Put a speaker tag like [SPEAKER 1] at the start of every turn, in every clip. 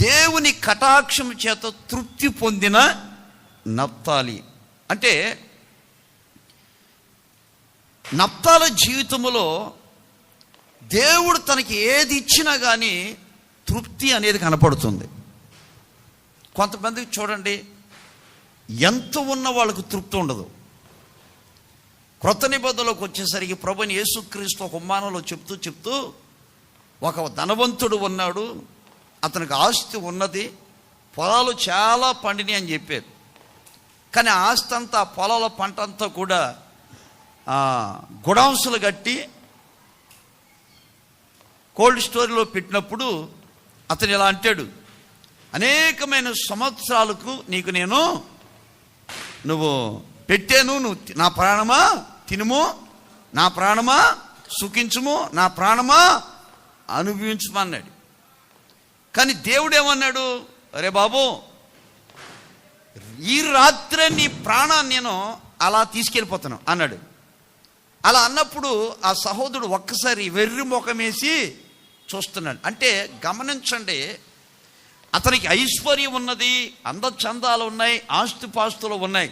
[SPEAKER 1] దేవుని కటాక్షం చేత తృప్తి పొందిన నప్తాలి అంటే నప్తాల జీవితంలో దేవుడు తనకి ఏది ఇచ్చినా కానీ తృప్తి అనేది కనపడుతుంది. కొంతమందికి చూడండి ఎంత ఉన్న వాళ్ళకు తృప్తి ఉండదు. క్రొత్త నిబంధనలోకి వచ్చేసరికి ప్రభుని యేసుక్రీస్తు ఒక ఉమ్మానంలో చెప్తూ చెప్తూ ఒక ధనవంతుడు ఉన్నాడు. అతనికి ఆస్తి ఉన్నది పొలాలు చాలా పండినాయి అని చెప్పారు కానీ ఆస్తి అంతా పొలాల పంట అంతా కూడా గుడాంసులు కట్టి కోల్డ్ స్టోరీలో పెట్టినప్పుడు అతను ఇలా అంటాడు అనేకమైన సంవత్సరాలకు నీకు నేను నువ్వు పెట్టాను నువ్వు నా ప్రాణమా? తినుము? నా ప్రాణమా? సుఖించుము? నా ప్రాణమా? అనుభవించమన్నాడు కానీ దేవుడు ఏమన్నాడు అరే బాబు ఈ రాత్రే నీ ప్రాణాన్ని నేను అలా తీసుకెళ్ళిపోతాను అన్నాడు. అలా అన్నప్పుడు ఆ సహోదరుడు ఒక్కసారి వెర్రి ముఖమేసి చూస్తున్నాడు. అంటే గమనించండి అతనికి ఐశ్వర్యం ఉన్నది అందచందాలు ఉన్నాయి ఆస్తిపాస్తులు ఉన్నాయి.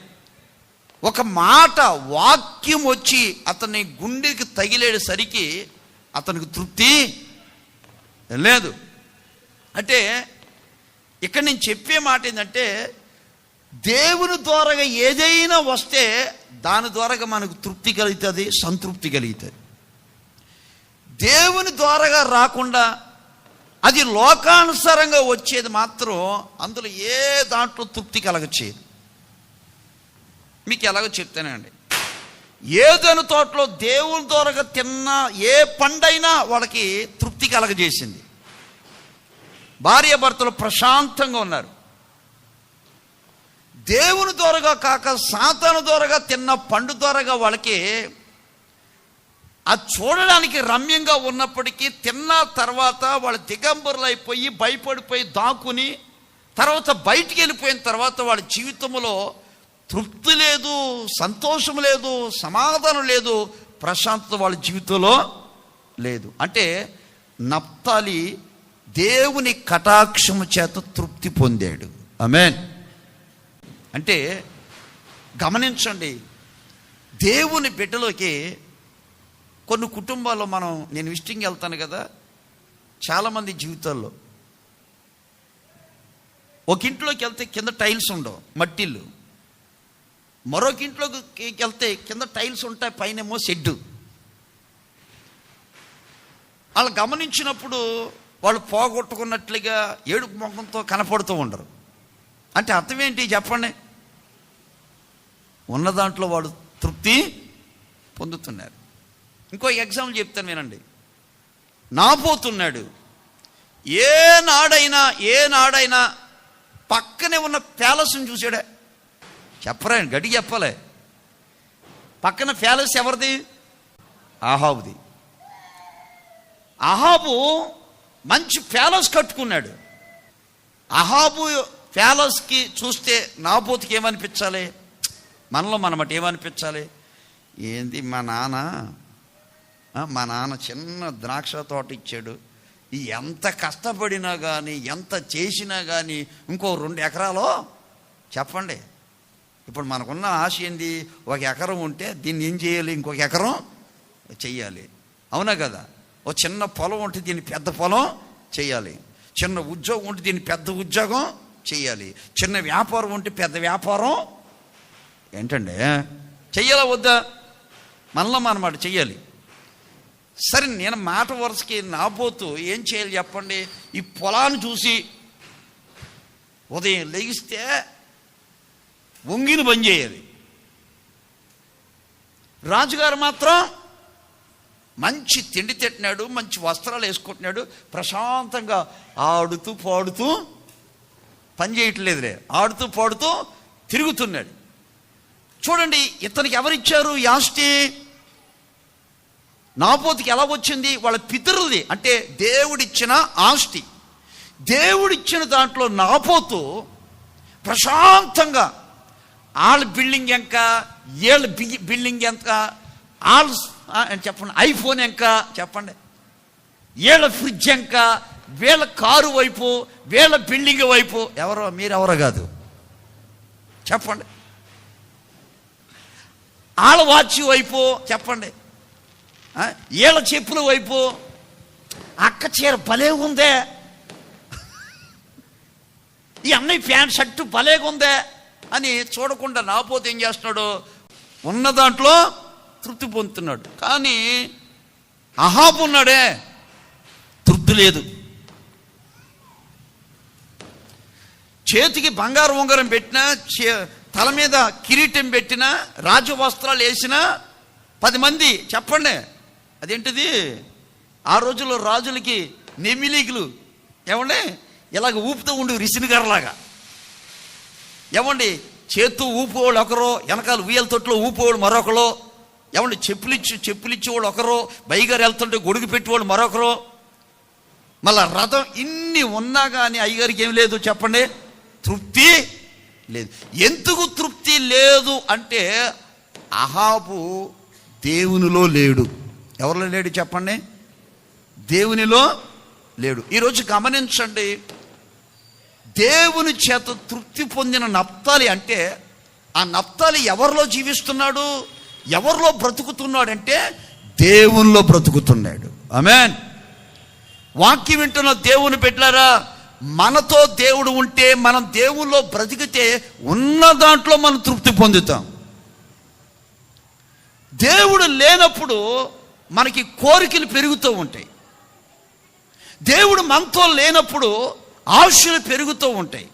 [SPEAKER 1] ఒక మాట వాక్యం వచ్చి అతని గుండెకి తగిలేసరికి అతనికి తృప్తి లేదు. అంటే ఇక్కడ నేను చెప్పే మాట ఏంటంటే దేవుని ద్వారాగా ఏదైనా వస్తే దాని ద్వారాగా మనకు తృప్తి కలుగుతుంది సంతృప్తి కలుగుతుంది. దేవుని ద్వారాగా రాకుండా అది లోకానుసారంగా వచ్చేది మాత్రం అందులో ఏ దాంట్లో తృప్తి కలగచ్చేది మీకు ఎలాగో చెప్తానండి. ఏదైనా తోటలో దేవుని ద్వారాగా తిన్న ఏ పండైనా వాళ్ళకి తృప్తి కలగజేసింది. భార్య భర్తలు ప్రశాంతంగా ఉన్నారు. దేవుని ద్వారాగా కాక సాతాను ద్వారాగా తిన్న పండు ద్వారాగా వాళ్ళకి అది చూడడానికి రమ్యంగా ఉన్నప్పటికీ తిన్న తర్వాత వాళ్ళు దిగంబరులు అయిపోయి భయపడిపోయి దాక్కుని తర్వాత బయటికి వెళ్ళిపోయిన తర్వాత వాళ్ళ జీవితంలో తృప్తి లేదు సంతోషం లేదు సమాధానం లేదు ప్రశాంతత వాళ్ళ జీవితంలో లేదు. అంటే నప్తాలి దేవుని కటాక్షము చేత తృప్తి పొందాడు. ఆమేన్ అంటే గమనించండి దేవుని బిడ్డలోకి కొన్ని కుటుంబాల్లో మనం నేను విజిటింగ్ వెళ్తాను కదా చాలామంది జీవితాల్లో. ఒక ఇంట్లోకి వెళ్తే కింద టైల్స్ ఉండవు మట్టిల్లు మరొక ఇంట్లోకి వెళ్తే కింద టైల్స్ ఉంటాయి పైనేమో షెడ్డు. వాళ్ళు గమనించినప్పుడు వాళ్ళు పోగొట్టుకున్నట్లుగా ఏడుపు ముఖంతో కనపడుతూ ఉండరు. అంటే అర్థం ఏంటి చెప్పండి? ఉన్న దాంట్లో వాడు తృప్తి పొందుతున్నారు. ఇంకో ఎగ్జాంపుల్ చెప్తాను వినండి. నాపోతున్నాడు. ఏ నాడైనా ఏ నాడైనా పక్కనే ఉన్న ప్యాలెస్ని చూసాడే చెప్పరా గడి చెప్పలే. పక్కన ప్యాలెస్ ఎవరిది? ఆహాబుది అహాబు మంచి ప్యాలెస్ కట్టుకున్నాడు. అహాబు ప్యాలెస్కి చూస్తే నాబోతుకి ఏమనిపించాలి? మనలో మనమట ఏమనిపించాలి? ఏంది మా నాన్న? మా నాన్న చిన్న ద్రాక్ష తోట ఇచ్చాడు. ఎంత కష్టపడినా కానీ ఎంత చేసినా కానీ ఇంకో రెండు ఎకరాలో? చెప్పండి. ఇప్పుడు మనకున్న ఆశ ఏంది? ఒక ఎకరం ఉంటే దీన్ని ఏం చేయాలి? ఇంకొక ఎకరం? చెయ్యాలి. అవునా కదా? ఓ చిన్న పొలం ఉంటే దీన్ని పెద్ద పొలం చేయాలి. చిన్న ఉద్యోగం ఉంటే దీన్ని పెద్ద ఉద్యోగం చేయాలి. చిన్న వ్యాపారం ఉంటే పెద్ద వ్యాపారం ఏంటండి? చెయ్యాలా వద్దా? మనలో మనమాట చెయ్యాలి. సరే నేను మాట వరుసకి నాపోతూ ఏం చేయాలి చెప్పండి? ఈ పొలాన్ని చూసి ఉదయం లెగిస్తే వంగిని పని చేయాలి. రాజుగారు మాత్రం మంచి తిండి తిట్టినాడు మంచి వస్త్రాలు వేసుకుంటున్నాడు ప్రశాంతంగా ఆడుతూ పాడుతూ పని చేయట్లేదులే. ఆడుతూ పాడుతూ తిరుగుతున్నాడు. చూడండి ఇతనికి ఎవరిచ్చారు ఈ నాపోతికి ఎలా వచ్చింది? వాళ్ళ పితరులది. అంటే దేవుడిచ్చిన ఆస్తి. దేవుడిచ్చిన దాంట్లో నాపోతు ప్రశాంతంగా వాళ్ళ బిల్డింగ్ ఎంత వీళ్ళ బి- బిల్డింగ్ ఎంత వాళ్ళ అని చెప్పండి. ఐఫోన్ ఎంక? చెప్పండి. వీళ్ళ ఫ్రిడ్జ్ ఎంక? వీళ్ళ కారు వైపు? వీళ్ళ బిల్డింగ్ వైపు? ఎవరో మీరెవరో కాదు. చెప్పండి. ఆళ్ళ వాచ్ వైపు? చెప్పండి. వీళ్ళ చెప్పుల వైపు? అక్క చీర భలే ఉందే. ఈ అన్నయ్య ప్యాంట్ షర్టు భలేగా అని చూడకుండా నాపోతే ఏం చేస్తున్నాడు? ఉన్న దాంట్లో తృప్తి పొందుతున్నాడు. కానీ అహాబు ఉన్నాడే తృప్తి లేదు. చేతికి బంగారు ఉంగరం పెట్టినా చే- తల మీద కిరీటం పెట్టినా రాజవస్త్రాలు వేసినా పది మంది చెప్పండి అదేంటిది? ఆ రోజుల్లో రాజులకి నెమిలీకులు ఏమండి? ఇలాగ ఊపుతూ ఉండి రిసినిగరలాగా ఏమండి? చేత్తు ఊపుకోళ్ళు ఒకరు వెనకాల ఉయ్యల తొట్లో ఊపుకోళ్ళు మరొకరు ఏమండి చెప్పులిచ్చి చెప్పులిచ్చేవాళ్ళు ఒకరు బయగారు వెళ్తుంటే గొడుగు పెట్టేవాళ్ళు మరొకరు. మళ్ళా రథం ఇన్ని ఉన్నా కానీ అయ్యగారికి ఏం లేదు చెప్పండి? తృప్తి లేదు. ఎందుకు తృప్తి లేదు అంటే అహాబు దేవునిలో లేడు. ఎవరిలో లేడు చెప్పండి? దేవునిలో లేడు. ఈరోజు గమనించండి. దేవుని చేత తృప్తి పొందిన నప్తాలి అంటే ఆ నప్తాలి ఎవరిలో జీవిస్తున్నాడు? ఎవరిలో బ్రతుకుతున్నాడంటే దేవునిలో బ్రతుకుతున్నాడు. ఆమెన్ వాక్యం వింటున్న దేవుని పెట్టారా మనతో దేవుడు ఉంటే మనం దేవుల్లో బ్రతికితే ఉన్న దాంట్లో మనం తృప్తి పొందుతాం. దేవుడు లేనప్పుడు మనకి కోరికలు పెరుగుతూ ఉంటాయి. దేవుడు మనతో లేనప్పుడు ఆశలు పెరుగుతూ ఉంటాయి.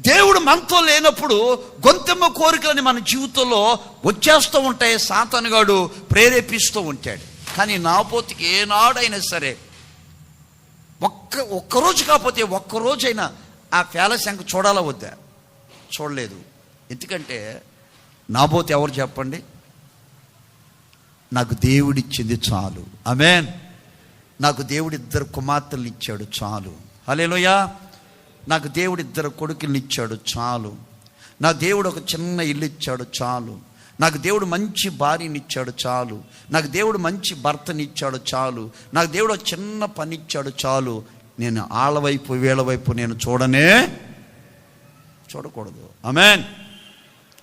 [SPEAKER 1] దేవుడు మనతో లేనప్పుడు గొంతెమ్మ కోరికలని మన జీవితంలో వచ్చేస్తూ ఉంటాయి సాతనుగాడు ప్రేరేపిస్తూ ఉంటాడు. కానీ నాపోతికి ఏనాడైనా సరే ఒక్క ఒక్కరోజు కాకపోతే ఒక్కరోజైనా ఆ పేలశంక చూడాలా వద్దా? చూడలేదు. ఎందుకంటే నాబోతే ఎవరు చెప్పండి? నాకు దేవుడిచ్చింది చాలు. ఆమెన్. నాకు దేవుడు ఇద్దరు కుమార్తెలు ఇచ్చాడు చాలు. హలేలోయా నాకు దేవుడు ఇద్దరు కొడుకులు ఇచ్చాడు చాలు. నా దేవుడు ఒక చిన్న ఇల్లు ఇచ్చాడు చాలు. నాకు దేవుడు మంచి భార్యని ఇచ్చాడు చాలు. నాకు దేవుడు మంచి భర్తనిచ్చాడు చాలు. నాకు దేవుడు ఒక చిన్న పని ఇచ్చాడు చాలు. నేను ఆళ్ళవైపు వేళవైపు నేను చూడనే చూడకూడదు. ఆమెన్.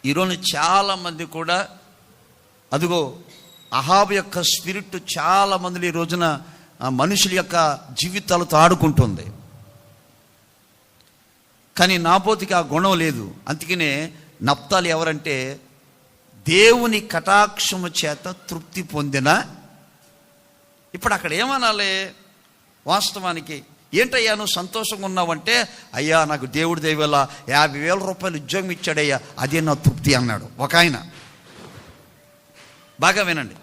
[SPEAKER 1] ఈరోజు చాలామంది కూడా అదిగో అహాబు యొక్క స్పిరిట్ చాలామంది ఈ రోజున మనుషుల యొక్క జీవితాలతో ఆడుకుంటుంది. కానీ నాపోతికి ఆ గుణం లేదు. అందుకనే నప్తాలు ఎవరంటే దేవుని కటాక్షము చేత తృప్తి పొందిన ఇప్పుడు అక్కడ ఏమనాలి? వాస్తవానికి ఏంటయ్యా నువ్వు సంతోషంగా ఉన్నావంటే అయ్యా నాకు దేవుడి దయవల్ల యాభై వేల రూపాయలు ఉద్యోగం ఇచ్చాడయ్యా అదే నా తృప్తి అన్నాడు. ఒక ఆయన. బాగా వినండి.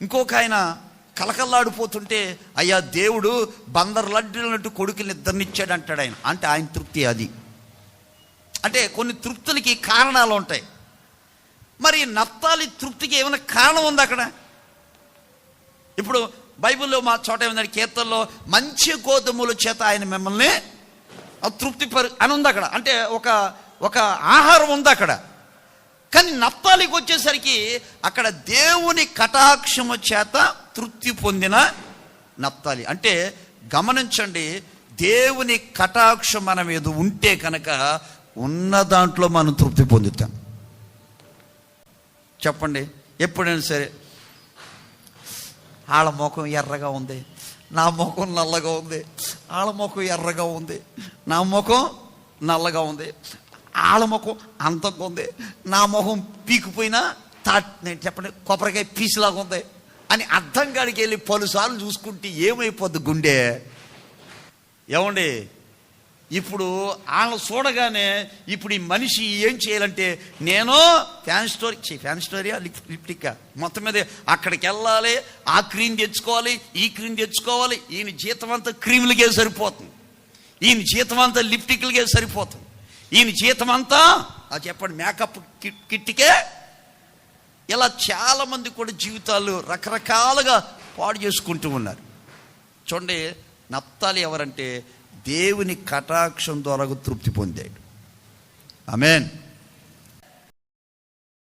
[SPEAKER 1] ఇంకొక ఆయన కలకల్లాడిపోతుంటే అయ్యా దేవుడు బందర్ లడ్డులన్నట్టు కొడుకుని ఇద్దరిని అంటాడు ఆయన. అంటే ఆయన తృప్తి అది. అంటే కొన్ని తృప్తులకి కారణాలు ఉంటాయి. మరి నత్తాలి తృప్తికి ఏమైనా కారణం ఉంది అక్కడ? ఇప్పుడు బైబిల్లో మా చోట ఏమైందంటే కీర్తనలో మంచి గోధుమల చేత ఆయన మిమ్మల్ని తృప్తి పరి అని ఉంది అక్కడ? అంటే ఒక ఒక ఆహారం ఉంది అక్కడ? కానీ నప్తాలికి వచ్చేసరికి అక్కడ దేవుని కటాక్షము చేత తృప్తి పొందిన నప్తాలి అంటే గమనించండి దేవుని కటాక్షం మన మీద ఉంటే కనుక ఉన్న దాంట్లో మనం తృప్తి పొందుతాం. చెప్పండి ఎప్పుడైనా సరే వాళ్ళ ముఖం ఎర్రగా ఉంది నా ముఖం నల్లగా ఉంది వాళ్ళ ముఖం ఎర్రగా ఉంది నా ముఖం నల్లగా ఉంది వాళ్ళ ముఖం అంతంగా ఉంది నా ముఖం పీకిపోయినా తాట్ నేను చెప్పండి కొబ్బరికాయ పీసులాగా ఉంది అని అర్థం కాడికి వెళ్ళి పలుసార్లు చూసుకుంటే ఏమైపోద్ది గుండె? ఏమండి? ఇప్పుడు వాళ్ళు చూడగానే ఇప్పుడు ఈ మనిషి ఏం చేయాలంటే నేను ఫ్యాన్ స్టోరీ ఫ్యాన్ స్టోరీయా? లిప్టికా లిప్టిక్కా? మొత్తం మీద అక్కడికి వెళ్ళాలి ఆ క్రీమ్ తెచ్చుకోవాలి ఈ క్రీమ్ తెచ్చుకోవాలి ఈయన జీతం అంతా క్రీములకే సరిపోతుంది. ఈయన జీతం అంతా లిప్టిక్లకే సరిపోతుంది. ఈయన జీతం అంతా అది చెప్పండి మేకప్ కిట్టికే ఇలా చాలామంది కూడా జీవితాలు రకరకాలుగా పాడు చేసుకుంటూ ఉన్నారు. చూడండి నప్తాలి ఎవరంటే దేవుని కటాక్షం ద్వారా తృప్తి పొందాడు. ఆమెన్.